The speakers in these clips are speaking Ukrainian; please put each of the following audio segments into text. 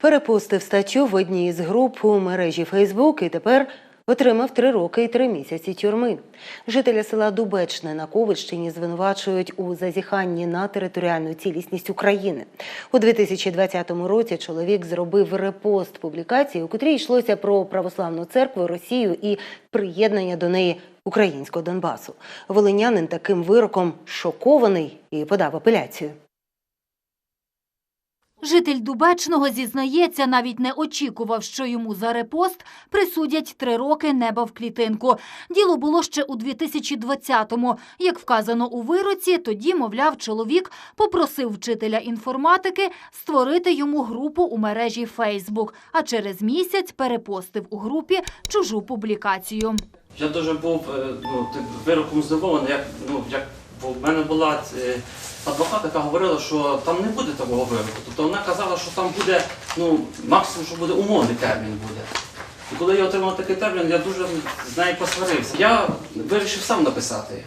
Перепустив статтю в одній із груп у мережі Фейсбук і тепер отримав три роки і три місяці тюрми. Жителя села Дубечне на Ковищині звинувачують у зазіханні на територіальну цілісність України. У 2020 році чоловік зробив репост публікації, у котрій йшлося про православну церкву, Росію і приєднання до неї українського Донбасу. Волинянин таким вироком шокований і подав апеляцію. Житель Дубечного зізнається, навіть не очікував, що йому за репост присудять три роки неба в клітинку. Діло було ще у 2020-му. Як вказано у вироці, тоді, мовляв, чоловік попросив вчителя інформатики створити йому групу у мережі Фейсбук, а через місяць перепостив у групі чужу публікацію. Я дуже був е, ну, вироком здивований, як, ну, як бо в мене була е, адвокат, яка говорила, що там не буде такого вироку. Тобто вона казала, що там буде, ну, максимум, що буде умовний термін буде. І коли я отримав такий термін, я дуже з нею посварився. Я вирішив сам написати.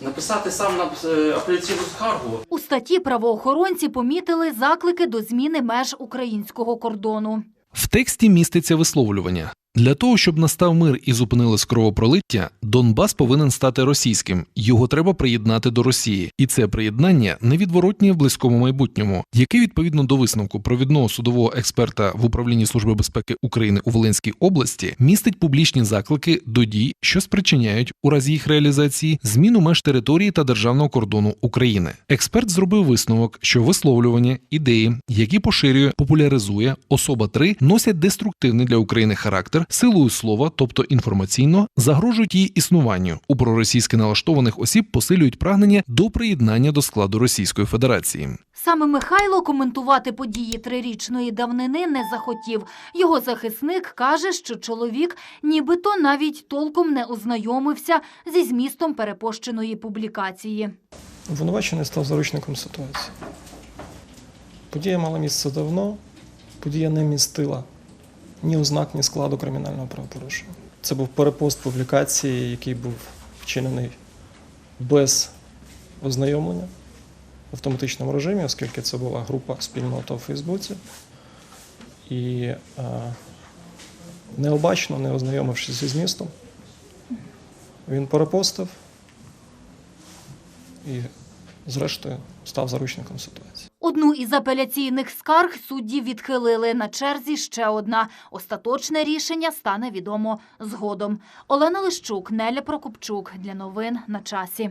Написати сам на е, апеляційну скаргу. У статті правоохоронці помітили заклики до зміни меж українського кордону. В тексті міститься висловлювання. Для того, щоб настав мир і зупинилось кровопролиття, Донбас повинен стати російським. Його треба приєднати до Росії, і це приєднання невідворотнє в близькому майбутньому, яке відповідно до висновку провідного судового експерта в управлінні Служби безпеки України у Волинській області містить публічні заклики до дій, що спричиняють у разі їх реалізації зміну меж території та державного кордону України. Експерт зробив висновок, що висловлювання, ідеї, які поширює, популяризує особа 3, носять деструктивний для України характер, силою слова, тобто інформаційно, загрожують її існуванню. У проросійськи налаштованих осіб посилюють прагнення до приєднання до складу Російської Федерації. Саме Михайло коментувати події трирічної давнини не захотів. Його захисник каже, що чоловік нібито навіть толком не ознайомився зі змістом перепощеної публікації. Обвинувачений став заручником ситуації. Подія мала місце давно, подія не містила ні ознак, ні складу кримінального правопорушення. Це був перепост публікації, який був вчинений без ознайомлення в автоматичному режимі, оскільки це була група спільнота у Фейсбуці. І е, необачно, не ознайомившись зі змістом, він перепостив і, зрештою, став заручником ситуації. Одну із апеляційних скарг судді відхилили. На черзі ще одна. Остаточне рішення стане відомо згодом. Олена Лищук, Неля Прокопчук. Для новин на часі.